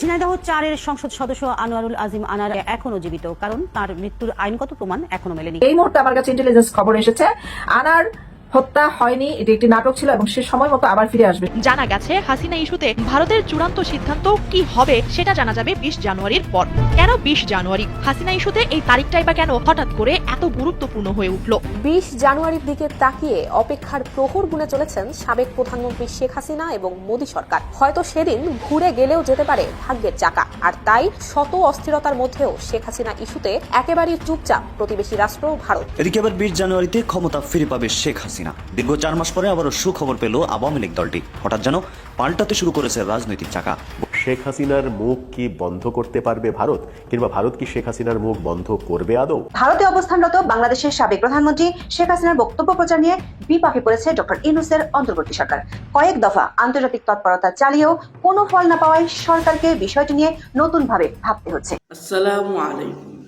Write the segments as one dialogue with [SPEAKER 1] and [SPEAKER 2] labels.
[SPEAKER 1] ঝিনাইদহ চারের সংসদ সদস্য আনোয়ারুল আজিম আনার এখনও জীবিত, কারণ তার মৃত্যুর আইনগত প্রমাণ এখনও মেলেনি।
[SPEAKER 2] এই মুহূর্তে আমার কাছে ইন্টেলিজেন্স খবর এসেছে। আনার হত্যা হয়নি এটি একটি নাটক ছিল এবং সে সময় মতো আবার ফিরে আসবে।
[SPEAKER 3] জানা গেছে হাসিনা ইস্যুতে ভারতের চূড়ান্ত সিদ্ধান্ত কি হবে সেটা জানা যাবে বিশ জানুয়ারির পর। কেন বিশ জানুয়ারি? হাসিনা ইস্যুতে এই তারিখটাই বা কেন হঠাৎ করে এত গুরুত্বপূর্ণ হয়ে উঠল?
[SPEAKER 4] বিশ জানুয়ারির দিকে তাকিয়ে অপেক্ষার প্রহর গুনে চলেছেন সাবেক প্রধানমন্ত্রী শেখ হাসিনা এবং মোদী সরকার। হয়তো সেদিন ঘুরে গেলেও যেতে পারে ভাগ্যের চাকা। আর তাই শত অস্থিরতার মধ্যেও শেখ হাসিনা ইস্যুতে একেবারেই চুপচাপ প্রতিবেশী রাষ্ট্র ভারত।
[SPEAKER 5] এদিকে এবার বিশ জানুয়ারিতে ক্ষমতা ফিরে পাবে শেখ হাসিনা। দীর্ঘ চার মাস পরে আবারও সুখবর পেল আওয়ামী লীগ দলটি। হঠাৎ যেন পাল্টাতে শুরু করেছে রাজনৈতিক চাকা।
[SPEAKER 6] শেখ হাসিনার মুখ কি বন্ধ করতে পারবে ভারত? কিংবা ভারত কি শেখ হাসিনার মুখ বন্ধ করবে আদৌ?
[SPEAKER 7] ভারতে অবস্থানরত বাংলাদেশের সাবেক প্রধানমন্ত্রী শেখ হাসিনার বক্তব্য প্রচার নিয়ে বিপাকে পড়েছে ডক্টর ইউনুসের অন্তর্বর্তী সরকার। কয়েক দফা আন্তর্জাতিক তৎপরতা চালিয়েও কোনো ফল না পাওয়ায় সরকারকে বিষয়টি নিয়ে নতুনভাবে ভাবতে হচ্ছে।
[SPEAKER 8] আসসালামু আলাইকুম।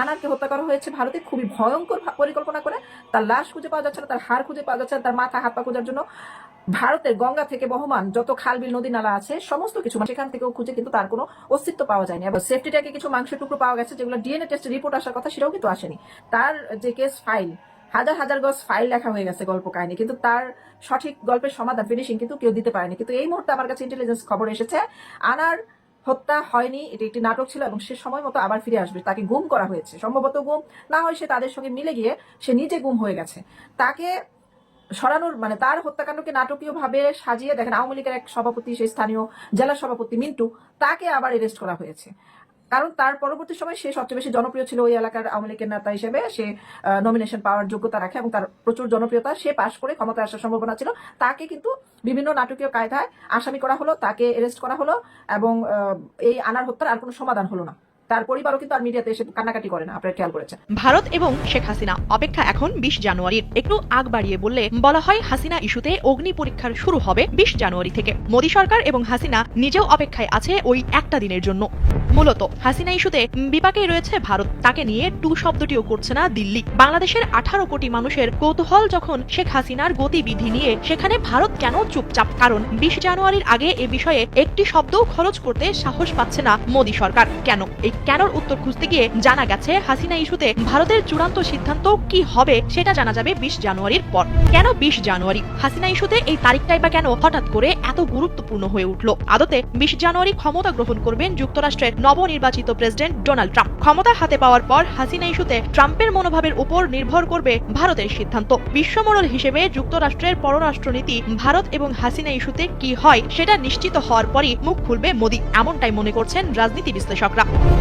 [SPEAKER 2] আনারকে হত্যা করা হয়েছে ভারতে খুবই ভয়ঙ্কর পরিকল্পনা করে। তার লাশ খুঁজে পাওয়া যাচ্ছে না, তার হাড় খুঁজে পাওয়া যাচ্ছে না, তার মাথা, হাত পা খোঁজার জন্য। ভারতের গঙ্গা থেকে বহমান যত খাল, বিল, নদী, নালা আছে, সমস্ত কিছু মানে সেখান থেকেও খুঁজে কিন্তু তার কোনো অস্তিত্ব পাওয়া যায়নি। এবং সেফটি ট্যাগে কিছু মাংসের টুকরো পাওয়া গেছে, যেগুলো ডিএনএ টেস্ট রিপোর্ট আসার কথা সেটাও কিন্তু আসেনি। তার যে কেস ফাইল হাজার হাজার গজ ফাইল লেখা হয়ে গেছে গল্প কাহিনী, কিন্তু তার সঠিক গল্পের সমাধান ফিনিশিং কিন্তু কেউ দিতে পারেনি। কিন্তু এই মুহূর্তে আমার কাছে ইন্টেলিজেন্স খবর এসেছে, আনার হত্যা হয়নি, এটি একটি নাটক ছিল এবং সে সময় মতো আবার ফিরে আসবে। তাকে গুম করা হয়েছে। সম্ভবত গুম না হয় সে তাদের সঙ্গে মিলে গিয়ে সে নিজে গুম হয়ে গেছে। তাকে সরানোর মানে তার হত্যাকাণ্ডকে নাটকীয় ভাবে সাজিয়ে দেখেন আওয়ামী লীগের এক সভাপতি, সেই স্থানীয় জেলা সভাপতি মিন্টু, তাকে আবার এরেস্ট করা হয়েছে। কারণ তার পরবর্তী সময় সে সবচেয়ে বেশি জনপ্রিয় ছিল ওই এলাকার আওয়ামী লীগের নেতা হিসেবে। সে নমিনেশন পাওয়ার যোগ্যতা রাখে এবং তার প্রচুর জনপ্রিয়তা। সে পাশ করে ক্ষমতা আসার সম্ভাবনা ছিল। তাকে কিন্তু বিভিন্ন নাটকীয় কায়দায় আসামি করা হলো, তাকে এরেস্ট করা হলো এবং এই আনার হত্যার আর কোনো সমাধান হলো না। তার পরিবারও কিন্তু আর মিডিয়াতে এসে কান্নাকাটি করে না, আপনারা খেয়াল করেছেন।
[SPEAKER 3] ভারত এবং শেখ হাসিনা অপেক্ষা এখন বিশ জানুয়ারির একটু আগ বাড়িয়ে বললে বলা হয় হাসিনা ইস্যুতে অগ্নি পরীক্ষার শুরু হবে বিশ জানুয়ারি থেকে। মোদী সরকার এবং হাসিনা নিজেও অপেক্ষায় আছে ওই একটা দিনের জন্য। মূলত হাসিনা ইস্যুতে বিপাকেই রয়েছে ভারত। তাকে নিয়ে টু শব্দটিও করছে না দিল্লি। বাংলাদেশের আঠারো কোটি মানুষের কৌতূহল যখন শেখ হাসিনার গতিবিধি নিয়ে সেখানে ভারত কেন চুপচাপ? কারণ বিশ জানুয়ারির আগে এ বিষয়ে একটি শব্দও খরচ করতে সাহস পাচ্ছে না মোদী সরকার। কেন? এই কেনর উত্তর খুঁজতে গিয়ে জানা গেছে, হাসিনা ইস্যুতে ভারতের চূড়ান্ত সিদ্ধান্ত কি হবে সেটা জানা যাবে বিশ জানুয়ারির পর। কেন বিশ জানুয়ারি? হাসিনা ইস্যুতে এই তারিখটাই বা কেন হঠাৎ করে এত গুরুত্বপূর্ণ হয়ে উঠল? আদতে বিশ জানুয়ারি ক্ষমতা গ্রহণ করবেন যুক্তরাষ্ট্রের নবনির্বাচিত প্রেসিডেন্ট ডোনাল্ড ট্রাম্প। ক্ষমতা হাতে পাওয়ার পর হাসিনা ইস্যুতে ট্রাম্পের মনোভাবের উপর নির্ভর করবে ভারতের সিদ্ধান্ত। বিশ্বমোড়ল হিসেবে যুক্তরাষ্ট্রের পররাষ্ট্রনীতি ভারত এবং হাসিনা ইস্যুতে কি হয় সেটা নিশ্চিত হওয়ার পরই মুখ খুলবে মোদী, এমনটাই মনে করছেন রাজনীতি বিশ্লেষকরা।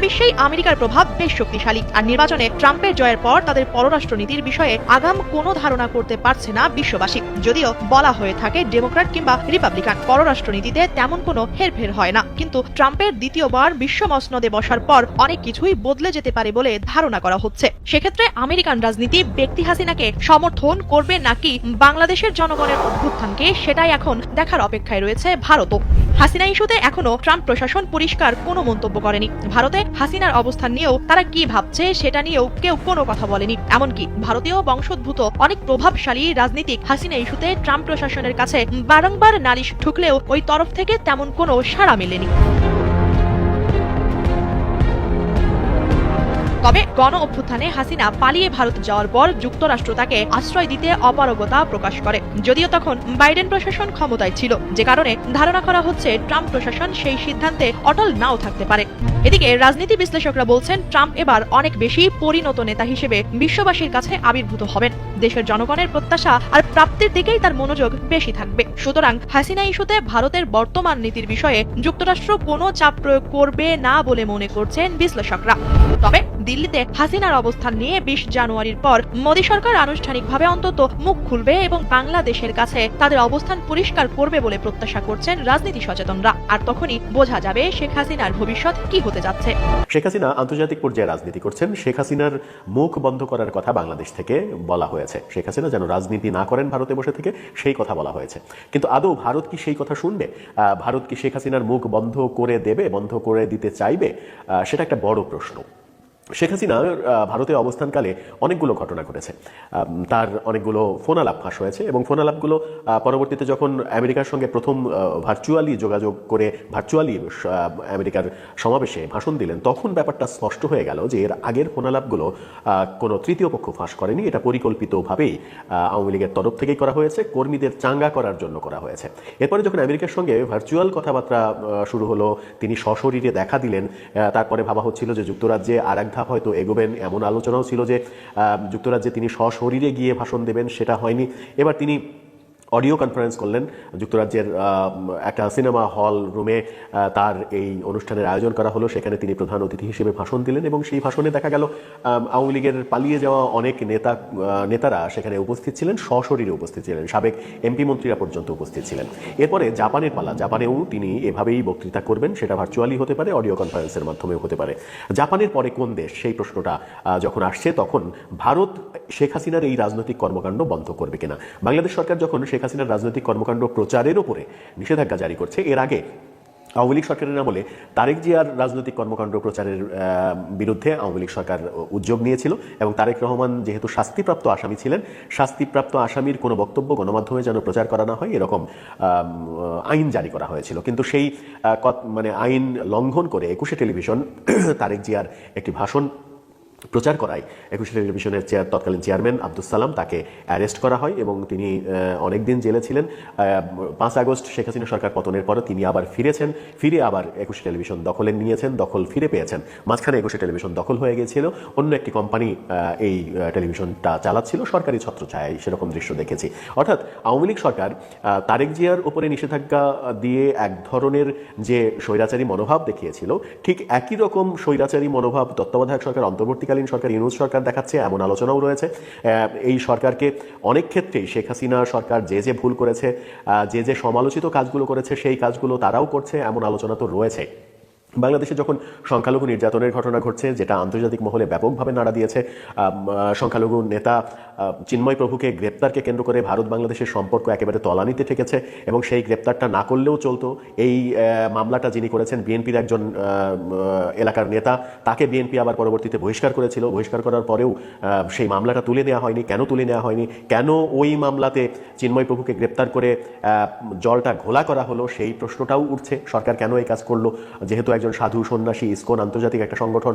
[SPEAKER 3] সারা বিশ্বেই আমেরিকার প্রভাব বেশ শক্তিশালী। আর নির্বাচনে ট্রাম্পের জয়ের পর তাদের পররাষ্ট্রনীতির বিষয়ে আগাম কোনো ধারণা করতে পারছে না বিশ্ববাসী। যদিও বলা হয়ে থাকে ডেমোক্র্যাট কিংবা রিপাবলিকান, পররাষ্ট্রনীতিতে তেমন কোনো হেরফের হয় না। কিন্তু ট্রাম্পের দ্বিতীয়বার বিশ্ব মসনদে বসার পর অনেক কিছুই বদলে যেতে পারে বলে ধারণা করা হচ্ছে। সেক্ষেত্রে আমেরিকান রাজনীতি ব্যক্তি হাসিনাকে সমর্থন করবে নাকি বাংলাদেশের জনগণের অভ্যুত্থানকে সেটাই এখন দেখার অপেক্ষায় রয়েছে ভারতও। হাসিনা ইস্যুতে এখনও ট্রাম্প প্রশাসন পরিষ্কার কোনো মন্তব্য করেনি। ভারতে হাসিনার অবস্থান নিয়েও তারা কি ভাবছে সেটা নিয়েও কেউ কোনো কথা বলেনি। এমনকি ভারতীয় বংশোদ্ভূত অনেক প্রভাবশালী রাজনীতিক হাসিনা ইস্যুতে ট্রাম্প প্রশাসনের কাছে বারংবার নালিশ ঠুকলেও ওই তরফ থেকে তেমন কোনো সাড়া মেলেনি। তবে গণ অভ্যুত্থানে হাসিনা পালিয়ে ভারত যাওয়ার পর যুক্তরাষ্ট্র তাকে আশ্রয় দিতে অপারগতা প্রকাশ করে। যদিও তখন বাইডেন প্রশাসন ক্ষমতায় ছিল, যে কারণে ধারণা করা হচ্ছে ট্রাম্প প্রশাসন সেই সিদ্ধান্তে অটল নাও থাকতে পারে। এদিকে রাজনীতি বিশ্লেষকরা বলছেন, ট্রাম্প এবার অনেক বেশি পরিণত নেতা হিসেবে বিশ্ববাসীর কাছে আবির্ভূত হবেন। দেশের জনগণের প্রত্যাশা আর প্রাপ্তির দিকেই তার মনোযোগ বেশি থাকবে। সুতরাং হাসিনা ইস্যুতে ভারতের বর্তমান নীতির বিষয়ে যুক্তরাষ্ট্র কোনো চাপ প্রয়োগ করবে না বলে মনে করছেন বিশ্লেষকরা। তবে দিল্লিতে হাসিনার অবস্থান নিয়ে বিশ জানুয়ারির পর মোদী সরকার আনুষ্ঠানিকভাবে অন্তত মুখ খুলবে এবং বাংলাদেশের কাছে তাদের অবস্থান পরিষ্কার করবে বলে প্রত্যাশা করছেন রাজনীতি সচেতনরা। আর তখনই বোঝা যাবে শেখ হাসিনার ভবিষ্যৎ কি হতে যাচ্ছে।
[SPEAKER 6] শেখ হাসিনা আন্তর্জাতিক পর্যায়ে রাজনীতি করছেন। শেখ হাসিনার মুখ বন্ধ করার কথা বাংলাদেশ থেকে বলা হয়েছে। শেখ হাসিনা যেন রাজনীতি না করেন ভারতে বসে থেকে সেই কথা বলা হয়েছে। কিন্তু আদৌ ভারত কি সেই কথা শুনবে? ভারত কি শেখ হাসিনার মুখ বন্ধ করে দেবে, বন্ধ করে দিতে চাইবে? সেটা একটা বড় প্রশ্ন। শেখ হাসিনা ভারতে অবস্থানকালে অনেকগুলো ঘটনা ঘটেছে। তার অনেকগুলো ফোন আলাপ ফাঁস হয়েছে এবং ফোন আলাপগুলো পরবর্তীতে যখন আমেরিকার সঙ্গে প্রথম ভার্চুয়ালি যোগাযোগ করে ভার্চুয়ালি আমেরিকার সমাবেশে ভাষণ দিলেন, তখন ব্যাপারটা স্পষ্ট হয়ে গেল যে এর আগের ফোন আলাপগুলো কোনো তৃতীয় পক্ষ ফাঁস করেনি। এটা পরিকল্পিতভাবেই আওয়ামী লীগের তরফ থেকেই করা হয়েছে, কর্মীদের চাঙ্গা করার জন্য করা হয়েছে। এরপরে যখন আমেরিকার সঙ্গে ভার্চুয়াল কথাবার্তা শুরু হলো, তিনি সশরীরে দেখা দিলেন তারপরে ভাবা হচ্ছিল যে যুক্তরাজ্যে আর এক ধাপ হয়তো এগোবেন। এমন আলোচনাও ছিল যে যুক্তরাজ্যে তিনি সশরীরে গিয়ে ভাষণ দেবেন, সেটা হয়নি। এবার তিনি অডিও কনফারেন্স করলেন যুক্তরাজ্যের একটা সিনেমা হল রুমে তার এই অনুষ্ঠানের আয়োজন করা হলো। সেখানে তিনি প্রধান অতিথি হিসেবে ভাষণ দিলেন এবং সেই ভাষণে দেখা গেল আওয়ামী লীগের পালিয়ে যাওয়া অনেক নেতা নেতারা সেখানে উপস্থিত ছিলেন, সশরীরে উপস্থিত ছিলেন। সাবেক এমপি মন্ত্রীরা পর্যন্ত উপস্থিত ছিলেন। এরপরে জাপানের পালা, জাপানেও তিনি এভাবেই বক্তৃতা করবেন। সেটা ভার্চুয়ালি হতে পারে, অডিও কনফারেন্সের মাধ্যমেও হতে পারে। জাপানের পরে কোন দেশ সেই প্রশ্নটা যখন আসছে, তখন ভারত, শেখ হাসিনার এই রাজনৈতিক কর্মকাণ্ড বন্ধ করবে কিনা? বাংলাদেশ সরকার যখন শেখ হাসিনার রাজনৈতিক কর্মকাণ্ড প্রচারের উপরে নিষেধাজ্ঞা জারি করছে। এর আগে আওয়ামী লীগ সরকারের আমলে তারেক জিয়ার রাজনৈতিক কর্মকাণ্ড প্রচারের বিরুদ্ধে আওয়ামী লীগ সরকার উদ্যোগ নিয়েছিল এবং তারেক রহমান যেহেতু শাস্তিপ্রাপ্ত আসামি ছিলেন, শাস্তিপ্রাপ্ত আসামির কোনো বক্তব্য গণমাধ্যমে যেন প্রচার করা না হয় এরকম আইন জারি করা হয়েছিল। কিন্তু সেই মানে আইন লঙ্ঘন করে একুশে টেলিভিশন তারেক জিয়ার একটি ভাষণ প্রচার করায়। একুশে টেলিভিশনের চেয়ার, তৎকালীন চেয়ারম্যান আব্দুল সালাম তাকে অ্যারেস্ট করা হয় এবং তিনি অনেক দিন জেলে ছিলেন। পাঁচ আগস্ট শেখ হাসিনা সরকার পতনের পরে তিনি আবার ফিরেছেন। ফিরে আবার একুশে টেলিভিশন দখলে নিয়েছেন, দখল ফিরে পেয়েছেন। মাঝখানে একুশে টেলিভিশন দখল হয়ে গিয়েছিল। অন্য একটি কোম্পানি এই টেলিভিশনটা চালাচ্ছিল। সরকারি ছত্রছায়ায় সেরকম দৃশ্য দেখেছি। অর্থাৎ আওয়ামী লীগ সরকার তারেক জিয়ার উপরে নিষেধাজ্ঞা দিয়ে এক ধরনের যে স্বৈরাচারী মনোভাব দেখিয়েছিল, ঠিক একই রকম স্বৈরাচারী মনোভাব তত্ত্বাবধায়ক সরকার অন্তর্বর্তীকালীন সরকার, ইউনুস সরকার দেখাচ্ছে, এমন আলোচনাও রয়েছে। এই সরকারকে অনেক ক্ষেত্রেই শেখ হাসিনা সরকার যে যে ভুল করেছে যে যে সমালোচিত কাজগুলো করেছে, সেই কাজগুলো তারাও করছে, এমন আলোচনা তো রয়েছে। বাংলাদেশে যখন সংখ্যালঘু নির্যাতনের ঘটনা ঘটছে, যেটা আন্তর্জাতিক মহলে ব্যাপকভাবে নাড়া দিয়েছে সংখ্যালঘু নেতা চিন্ময় প্রভুকে গ্রেপ্তারকে কেন্দ্র করে ভারত বাংলাদেশের সম্পর্ক একেবারে তলানিতে ঠেকেছে এবং সেই গ্রেপ্তারটা না করলেও চলতো। এই মামলাটা যিনি করেছেন, বিএনপির একজন এলাকার নেতা, তাকে বিএনপি আবার পরবর্তীতে বহিষ্কার করেছিল। বহিষ্কার করার পরেও সেই মামলাটা তুলে নেওয়া হয়নি। কেন তুলে নেওয়া হয়নি? কেন ওই মামলাতে চিন্ময় প্রভুকে গ্রেপ্তার করে জলটা ঘোলা করা হলো? সেই প্রশ্নটাও উঠছে। সরকার কেন এই কাজ করল? যেহেতু একজন সাধু সন্ন্যাসী, ইসকন আন্তর্জাতিক একটা সংগঠন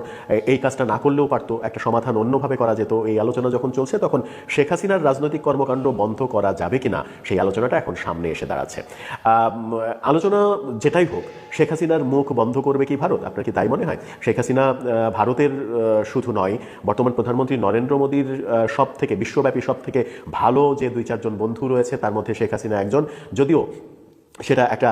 [SPEAKER 6] এই কাজটা না করলেও পারতো একটা সমাধান অন্যভাবে করা যেত। এই আলোচনা যখন চলছে, তখন শেখ হাসিনার রাজনৈতিক কর্মকাণ্ড বন্ধ করা যাবে কিনা, সেই আলোচনাটা এখন সামনে এসে দাঁড়াচ্ছে। আলোচনা যেটাই হোক, শেখ হাসিনার মুখ বন্ধ করবে কি ভারত? আপনার কি তাই মনে হয়? শেখ হাসিনা ভারতের শুধু নয়, বর্তমান প্রধানমন্ত্রী নরেন্দ্র মোদীর সব থেকে বিশ্বব্যাপী সব থেকে ভালো যে দুই চারজন বন্ধু রয়েছে, তার মধ্যে শেখ হাসিনা একজন। যদিও সেটা একটা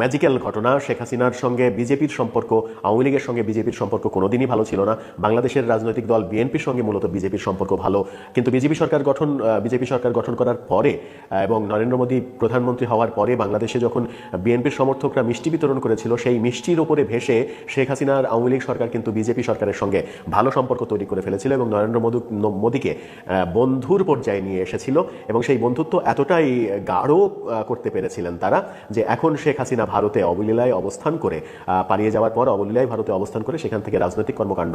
[SPEAKER 6] ম্যাজিক্যাল ঘটনা। শেখ হাসিনার সঙ্গে বিজেপির সম্পর্ক, আওয়ামী লীগের সঙ্গে বিজেপির সম্পর্ক কোনোদিনই ভালো ছিল না। বাংলাদেশের রাজনৈতিক দল বিএনপির সঙ্গে মূলত বিজেপির সম্পর্ক ভালো। কিন্তু বিজেপি সরকার গঠন বিজেপি সরকার গঠন করার পরে এবং নরেন্দ্র মোদী প্রধানমন্ত্রী হওয়ার পরে বাংলাদেশে যখন বিএনপির সমর্থকরা মিষ্টি বিতরণ করেছিল, সেই মিষ্টির ওপরে ভেসে শেখ হাসিনার আওয়ামী লীগ সরকার কিন্তু বিজেপি সরকারের সঙ্গে ভালো সম্পর্ক তৈরি করে ফেলেছিল এবং নরেন্দ্র মোদী মোদীকে বন্ধুর পর্যায়ে নিয়ে এসেছিল। এবং সেই বন্ধুত্ব এতটাই গাঢ় করতে পেরেছিলেন তারা যে এখন শেখ হাসিনা ভারতে অবলীলায় অবস্থান করে পালিয়ে যাওয়ার পর অবলীলায় ভারতে অবস্থান করে সেখান থেকে রাজনৈতিক কর্মকাণ্ড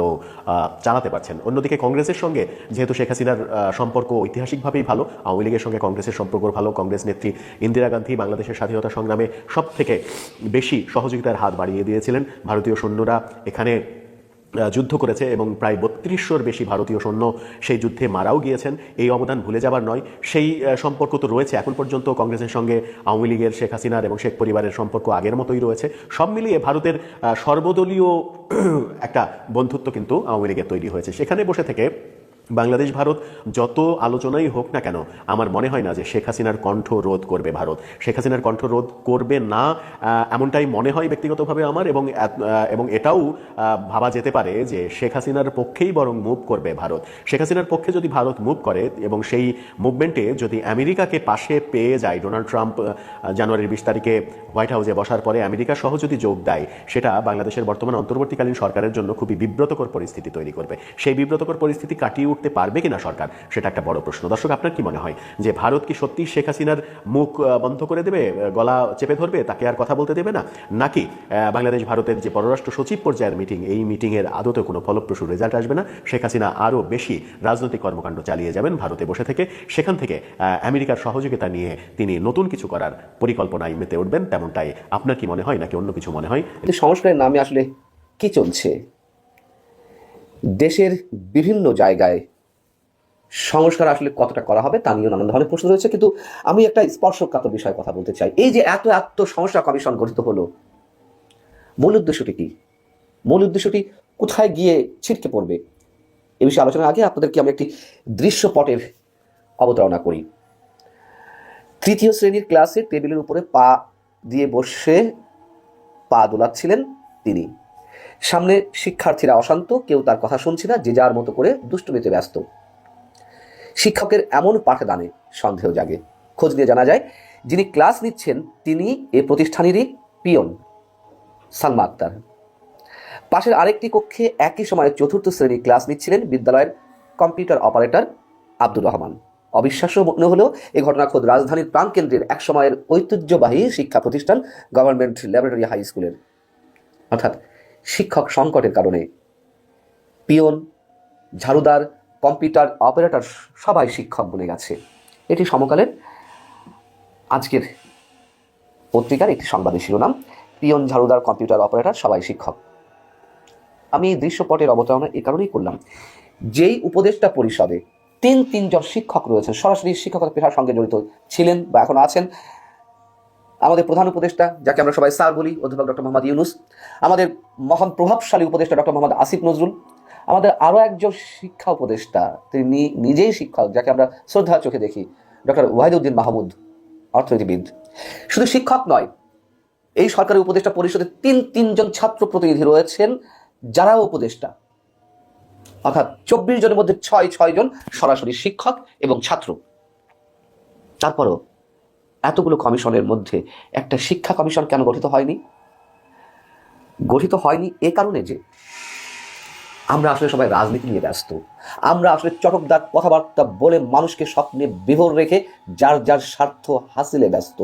[SPEAKER 6] চালাতে পারছেন। অন্যদিকে কংগ্রেসের সঙ্গে যেহেতু শেখ হাসিনার সম্পর্ক ঐতিহাসিকভাবেই ভালো, আওয়ামী লীগের সঙ্গে কংগ্রেসের সম্পর্ক ভালো, কংগ্রেস নেত্রী ইন্দিরা গান্ধী বাংলাদেশের স্বাধীনতা সংগ্রামে সব থেকে বেশি সহযোগিতার হাত বাড়িয়ে দিয়েছিলেন। ভারতীয় সৈন্যরা এখানে যুদ্ধ করেছে এবং প্রায় বত্রিশশোর বেশি ভারতীয় সৈন্য সেই যুদ্ধে মারাও গিয়েছেন। এই অবদান ভুলে যাবার নয়। সেই সম্পর্ক তো রয়েছে। এখন পর্যন্ত কংগ্রেসের সঙ্গে আওয়ামী লীগের শেখ হাসিনার এবং শেখ পরিবারের সম্পর্ক আগের মতোই রয়েছে। সব মিলিয়ে ভারতের সর্বদলীয় একটা বন্ধুত্ব কিন্তু আওয়ামী লীগের তৈরি হয়েছে। সেখানে বসে থেকে বাংলাদেশ, ভারত যত আলোচনাই হোক না কেন, আমার মনে হয় না যে শেখ হাসিনার কণ্ঠ রোধ করবে ভারত। শেখ হাসিনার কণ্ঠ রোধ করবে না এমনটাই মনে হয় ব্যক্তিগতভাবে আমার এবং এবং এটাও ভাবা যেতে পারে যে শেখ হাসিনার পক্ষেই বরং মুভ করবে ভারত। শেখ হাসিনার পক্ষে যদি ভারত মুভ করে এবং সেই মুভমেন্টে যদি আমেরিকাকে পাশে পেয়ে যায়, ডোনাল্ড ট্রাম্প জানুয়ারির বিশ তারিখে হোয়াইট হাউসে বসার পরে আমেরিকা সহ যদি যোগ দেয়, সেটা বাংলাদেশের বর্তমান অন্তর্বর্তীকালীন সরকারের জন্য খুবই বিব্রতকর পরিস্থিতি তৈরি করবে। সেই বিব্রতকর পরিস্থিতি কাটিয়ে উঠতে পারবে কিনা সরকার? সেটা একটা বড় প্রশ্ন। দর্শক, আপনার কি মনে হয় যে ভারত কি সত্যি শেখ হাসিনার মুখ বন্ধ করে দেবে গলা চেপে ধরবে, তাকে আর কথা বলতে দেবে না? নাকি বাংলাদেশ ভারতের যে পররাষ্ট্র সচিব পর্যায়ের মিটিং এই মিটিংয়ের আদতে কোনো ফলপ্রসূ রেজাল্ট আসবে না? শেখ হাসিনা আরও বেশি রাজনৈতিক কর্মকাণ্ড চালিয়ে যাবেন ভারতে বসে থেকে। সেখান থেকে আমেরিকার সহযোগিতা নিয়ে তিনি নতুন কিছু করার পরিকল্পনায় মেতে উঠবেন, তেমনটাই আপনার কি মনে হয়, নাকি অন্য কিছু মনে হয়?
[SPEAKER 9] সংস্কারের নামে আসলে কি চলছে? দেশের বিভিন্ন জায়গায় সংস্কার আসলে কতটা করা হবে তা নিয়ে নানান ধরনের প্রশ্ন রয়েছে। কিন্তু আমি একটা স্পর্শকাতর বিষয়ে কথা বলতে চাই। এই যে এত এত সংস্কার কমিশন গঠিত হলো, মূল উদ্দেশ্যটি কি? মূল উদ্দেশ্যটি কোথায় গিয়ে ছিটকে পড়বে? এ বিষয়ে আলোচনার আগে আপনাদেরকে আমি একটি দৃশ্যপটের অবতারণা করি। তৃতীয় শ্রেণির ক্লাসে টেবিলের উপরে পা দিয়ে বসে পা দোলাচ্ছিলেন তিনি। সামনে শিক্ষার্থীরা অশান্ত, কেউ তার কথা শুনছে না, যে যার মতো করে দুষ্টুমিতে ব্যস্ত। শিক্ষকের এমন পাঠদানে সন্দেহ জাগে। খোঁজ নিয়ে জানা যায়, যিনি ক্লাস নিচ্ছেন, তিনি এ প্রতিষ্ঠানেরই পিয়ন, সালমা আক্তার। পাশের আরেকটি কক্ষে একই সময়ে চতুর্থ শ্রেণি ক্লাস নিচ্ছিলেন বিদ্যালয়ের কম্পিউটার অপারেটর আব্দুর রহমান। অবিশ্বাস্য মনে হলেও এই ঘটনা খোদ রাজধানীর প্রাণকেন্দ্রের এক সময়ের ঐতিহ্যবাহী শিক্ষা প্রতিষ্ঠান গভর্নমেন্ট ল্যাবরেটরি হাই স্কুলের। অর্থাৎ শিক্ষক সংকটের কারণে। পিয়ন, ঝাড়ুদার, কম্পিউটার অপারেটর সবাই শিক্ষক বনে গেছে। এটি সমকালের আজকের পত্রিকার একটি সংবাদের শিরোনাম। পিয়ন, ঝাড়ুদার, কম্পিউটার অপারেটর সবাই শিক্ষক। আমি এই দৃশ্যপটের অবতারণা এ কারণেই করলাম। যেই উপদেষ্টা পরিষদে তিন তিনজন শিক্ষক রয়েছেন সরাসরি শিক্ষকতা পেশার সঙ্গে জড়িত ছিলেন বা এখন আছেন আমাদের প্রধান উপদেষ্টা, যাকে আমরা সবাই স্যার বলি, অধ্যাপক ডক্টর মোহাম্মদ ইউনুস, আমাদের মহান প্রভাবশালী উপদেষ্টা ডক্টর মোহাম্মদ আসিফ নজরুল, আমাদের আরও একজন শিক্ষা উপদেষ্টা, তিনি নিজেই শিক্ষক, যাকে আমরা শ্রদ্ধার চোখে দেখি, ডক্টর ওয়াহিদুদ্দিন মাহমুদ, অর্থনীতিবিদ। শুধু শিক্ষক নয়, এই সরকারি উপদেষ্টা পরিষদে তিন, তিনজন ছাত্র প্রতিনিধি রয়েছেন, যারাও উপদেষ্টা। অর্থাৎ চব্বিশ জনের মধ্যে ছয় ছয় জন সরাসরি শিক্ষক এবং ছাত্র। তারপরও এতগুলো কমিশনের মধ্যে একটা শিক্ষা কমিশন কেন গঠিত হয়নি? গঠিত হয়নি এ কারণে যে আমরা আসলে সবাই রাজনীতি নিয়ে ব্যস্ত। আমরা আসলে চটকদার কথাবার্তা বলে মানুষকে স্বপ্নে বিভোর রেখে যার যার স্বার্থ হাসিলে ব্যস্ত।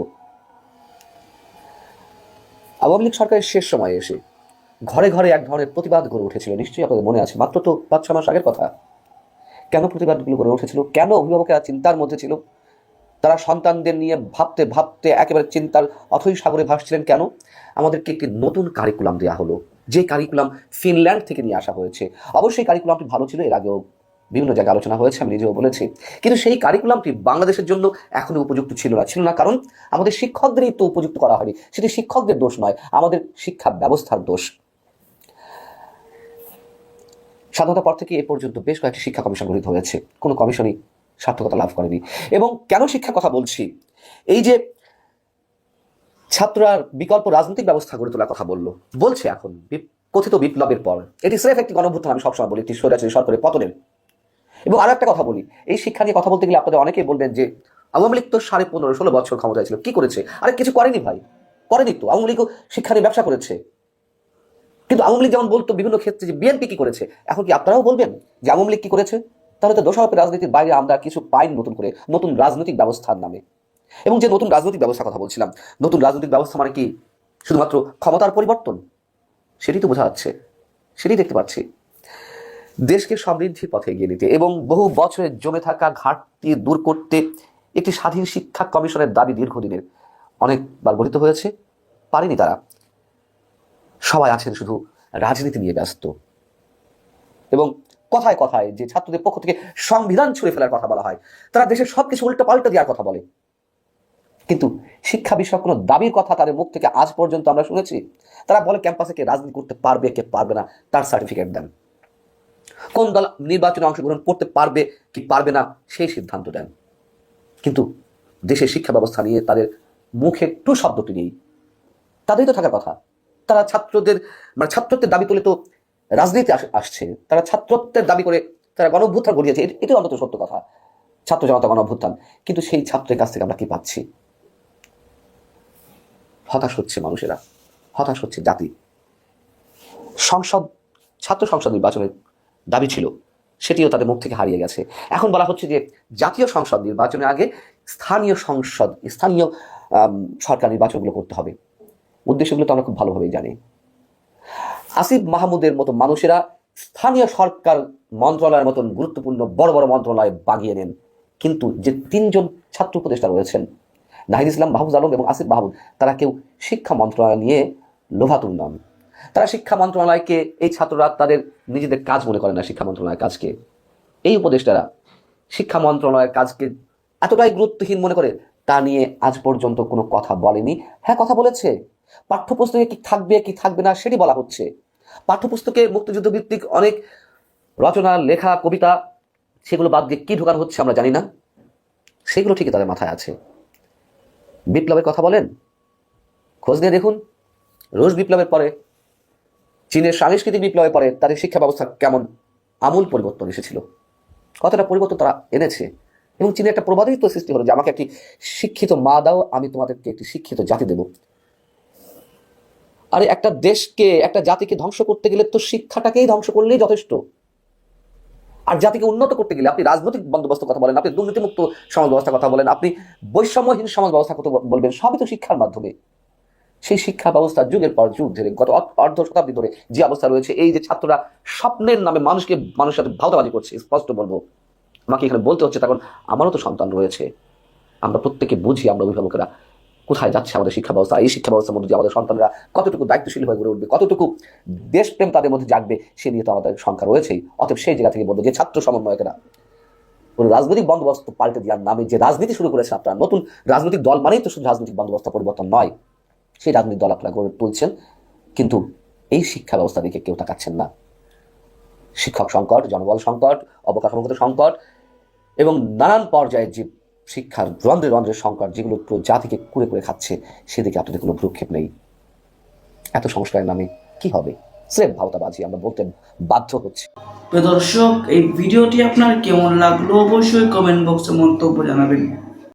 [SPEAKER 9] আওয়ামী লীগ সরকারের শেষ সময়ে এসে ঘরে ঘরে এক ধরনের প্রতিবাদ গড়ে উঠেছিল, নিশ্চয়ই আপনাদের মনে আছে, মাত্র তো পাঁচ ছ মাস আগের কথা। কেন প্রতিবাদগুলো গড়ে উঠেছিল? কেন অভিভাবকেরা চিন্তার মধ্যে ছিল? তারা সন্তানদের নিয়ে ভাবতে ভাবতে একেবারে চিন্তার অথই সাগরে ভাসছিলেন কেন? আমাদেরকে একটি নতুন কারিকুলাম দেওয়া হলো। যে কারিকুলাম ফিনল্যান্ড থেকে নিয়ে আসা হয়েছে। অবশ্যই কারিকুলামটি ভালো ছিল, এর আগেও বিভিন্ন জায়গায় আলোচনা হয়েছে, আমি নিজেও বলেছি। কিন্তু সেই কারিকুলামটি বাংলাদেশের জন্য এখনও উপযুক্ত ছিল না। ছিল না কারণ আমাদের শিক্ষকদেরই তো উপযুক্ত করা হয়নি। সেটি শিক্ষকদের দোষ নয়, আমাদের শিক্ষা ব্যবস্থার দোষ। স্বাধীনতা পর থেকে এ পর্যন্ত বেশ কয়েকটি শিক্ষা কমিশন গঠিত হয়েছে। কোনো কমিশনই সার্থকতা লাভ করেনি। এবং কেন শিক্ষা কথা বলছি? এই যে ছাত্ররা বিকল্প রাজনৈতিক ব্যবস্থা গড়ে তোলার কথা বলল, বলছে এখন কথিত বিপ্লবের পর। এটি স্রেফ একটি গণভ্যুত্থান আমি সবসময় বলি, একটি স্বৈরাচারী সরকারের পতনের। এবং আরও একটা কথা বলি, এই শিক্ষা নিয়ে কথা বলতে গেলে আপনাদের অনেকেই বলবেন যে, আওয়ামী লীগ তো সাড়ে পনেরো ষোলো বছর ক্ষমতায় ছিল, কি করেছে? আরে কিছু করেনি ভাই, করেনি তো, আওয়ামী লীগও শিক্ষা নিয়ে ব্যবসা করেছে। কিন্তু আওয়ামী লীগ যেমন বলতো বিভিন্ন ক্ষেত্রে যে বিএনপি কি করেছে, এখন কি আপনারাও বলবেন যে আওয়ামী লীগ কি করেছে? তাহলে তো দোষারোপের রাজনীতির বাইরে আমরা কিছু পাইনি নতুন করে, নতুন রাজনৈতিক ব্যবস্থার নামে। এবং যে নতুন রাজনৈতিক ব্যবস্থার কথা বলছিলাম, নতুন রাজনৈতিক ব্যবস্থা মানে কি? শুধুমাত্র ক্ষমতার পরিবর্তন? সেটি তো বোঝা যাচ্ছে, সেটি দেখতে পাচ্ছি। দেশকে সমৃদ্ধির পথে এগিয়ে নিতে এবং বহু বছরের জমে থাকা ঘাটতি দূর করতে একটি স্বাধীন শিক্ষা কমিশনের দাবি দীর্ঘদিনের। অনেকবার গঠিত হয়েছে, পারেনি তারা। সবাই আছেন শুধু রাজনীতি নিয়ে ব্যস্ত। এবং কথায় কথায় যে ছাত্রদের পক্ষ থেকে সংবিধান ছুঁড়ে ফেলার কথা বলা হয়, তারা দেশের সবকিছু উল্টো পাল্টা দেওয়ার কথা বলে। কিন্তু শিক্ষা বিষয়ক কোনো দাবির কথা তাদের মুখ থেকে আজ পর্যন্ত আমরা শুনেছি। তারা বলে ক্যাম্পাসে কে রাজনীতি করতে পারবে, কে পারবে না, তার সার্টিফিকেট দেন। কোন দল নির্বাচনে অংশগ্রহণ করতে পারবে, কি পারবে না, সেই সিদ্ধান্ত দেন। কিন্তু দেশের শিক্ষা ব্যবস্থা নিয়ে তাদের মুখে একটু শব্দটি নেই। তাদেরই তো থাকার কথা। তারা ছাত্রদের মানে ছাত্রত্বের দাবি তুলে তো রাজনীতি আসছে, তারা ছাত্রত্বের দাবি করে তারা গণ গড়িয়েছে এটি অন্তত সত্য কথা। ছাত্র জনতা গণ অভ্যুত্থান কিন্তু সেই ছাত্রের কাছ থেকে আমরা কি পাচ্ছি? হতাশ হচ্ছে মানুষেরা। হতাশ হচ্ছে জাতি। সংসদ ছাত্র সংসদ নির্বাচনের দাবি ছিল, সেটিও তাদের মুখ থেকে হারিয়ে গেছে। এখন বলা হচ্ছে যে, জাতীয় সংসদ নির্বাচনের আগে স্থানীয় সংসদ স্থানীয় সরকার নির্বাচনগুলো করতে হবে। উদ্দেশ্যগুলো তো আমরা খুব ভালোভাবেই জানি। আসিফ মাহমুদের মতো মানুষেরা স্থানীয় সরকার মন্ত্রণালয়ের মতন গুরুত্বপূর্ণ বড় বড় মন্ত্রণালয় বাগিয়ে নেন। কিন্তু যে তিনজন ছাত্র উপদেষ্টা রয়েছেন, নাহিদ ইসলাম মাহবুজ আলম এবং আসিফ মাহমুদ, তারা কেউ শিক্ষা মন্ত্রণালয় নিয়ে লোভাতুর নন। তারা শিক্ষা মন্ত্রণালয়কে এই ছাত্ররা তাদের নিজেদের কাজ মনে করে না, শিক্ষা মন্ত্রণালয়ের কাজকে। এই উপদেষ্টারা শিক্ষা মন্ত্রণালয়ের কাজকে এতটাই গুরুত্বহীন মনে করে, তা নিয়ে আজ পর্যন্ত কোনো কথা বলেনি। হ্যাঁ কথা বলেছে। পাঠ্যপুস্তকে কি থাকবে কি থাকবে না সেটি বলা হচ্ছে। পাঠ্যপুস্তকে মুক্তিযুদ্ধ ভিত্তিক অনেক রচনা, লেখা, কবিতা, সেগুলো বাদ দিয়ে কি ঢোকানো হচ্ছে আমরা জানি না। সেগুলো ঠিকই তাদের মাথায় আছে। বিপ্লবের কথা বলেন? খোঁজ নিয়ে দেখুন। রুশ বিপ্লবের পরে, চীনের সাংস্কৃতিক বিপ্লবের পরে তাদের শিক্ষা ব্যবস্থা কেমন? আমূল পরিবর্তন এসেছিল। কতটা পরিবর্তন তারা এনেছে? এবং চীনের একটা প্রবাদিত সৃষ্টি হলো যে, আমাকে একটি শিক্ষিত মা দাও, আমি তোমাদেরকে একটি শিক্ষিত জাতি দেব। আরে একটা দেশকে, একটা জাতিকে ধ্বংস করতে গেলে তো শিক্ষাটাকেই ধ্বংস করলেই যথেষ্ট। আর জাতিকে উন্নত করতে গেলে আপনি রাজনৈতিক বন্দোবস্ত কথা বলেন, আপনি দুর্নীতিমুক্ত সমাজ ব্যবস্থার কথা বলেন, আপনি বৈষম্যহীন সমাজ ব্যবস্থার কথা বলবেন, সবই তো শিক্ষার মাধ্যমে। সেই শিক্ষা ব্যবস্থা যুগের পর যুগ ধরে, গত অর্ধ- অর্ধ শতাব্দী ধরে যে অবস্থা রয়েছে, এই যে ছাত্ররা স্বপ্নের নামে মানুষকে, মানুষের সাথে ভাওতাবাজি করছে, স্পষ্ট বলব। আমাকে এখানে বলতে হচ্ছে, তখন আমারও তো সন্তান রয়েছে। আমরা প্রত্যেকে বুঝি, আমরা অভিভাবকেরা। কোথায় যাচ্ছে আমাদের শিক্ষা ব্যবস্থা? এই শিক্ষা ব্যবস্থার মধ্যে আমাদের সন্তানরা কতটুকু দায়িত্বশীল হয়ে গড়ে উঠবে? কতটুকু দেশপ্রেম তাদের মধ্যে জাগবে সে নিয়ে তো আমাদের সংখ্যা রয়েছেই। অতএব সেই জায়গা থেকে বলব যে ছাত্র সমন্বয়কেরা, কোনো রাজনৈতিক বন্দোবস্ত পাল্টে দেওয়ার নামে যে রাজনীতি শুরু করেছে আপনারা, নতুন রাজনৈতিক দল মানেই তো শুধু রাজনৈতিক বন্দোবস্ত পরিবর্তন নয়। সেই রাজনৈতিক দল আপনারা গড়ে তুলছেন। কিন্তু এই শিক্ষা ব্যবস্থা দিকে কেউ তাকাচ্ছেন না। শিক্ষক সংকট, জনবল সংকট, অবকাঠামোগত সংকট এবং নানান পর্যায়ের যে শিক্ষার রন্ধ্রে রন্ধ্রের সংকট, যেগুলো পুরো জাতিকে কুড়ে কুড়ে খাচ্ছে, সেদিকে আপনাদের কোনো ভ্রুক্ষেপ নেই। এত সংস্কারের নামে কি হবে? স্রেফ ভাওতাবাজি, আমরা বলতে বাধ্য হচ্ছি।
[SPEAKER 8] দর্শক, এই ভিডিওটি আপনার কেমন লাগল অবশ্যই কমেন্ট বক্সে মন্তব্য জানাবেন।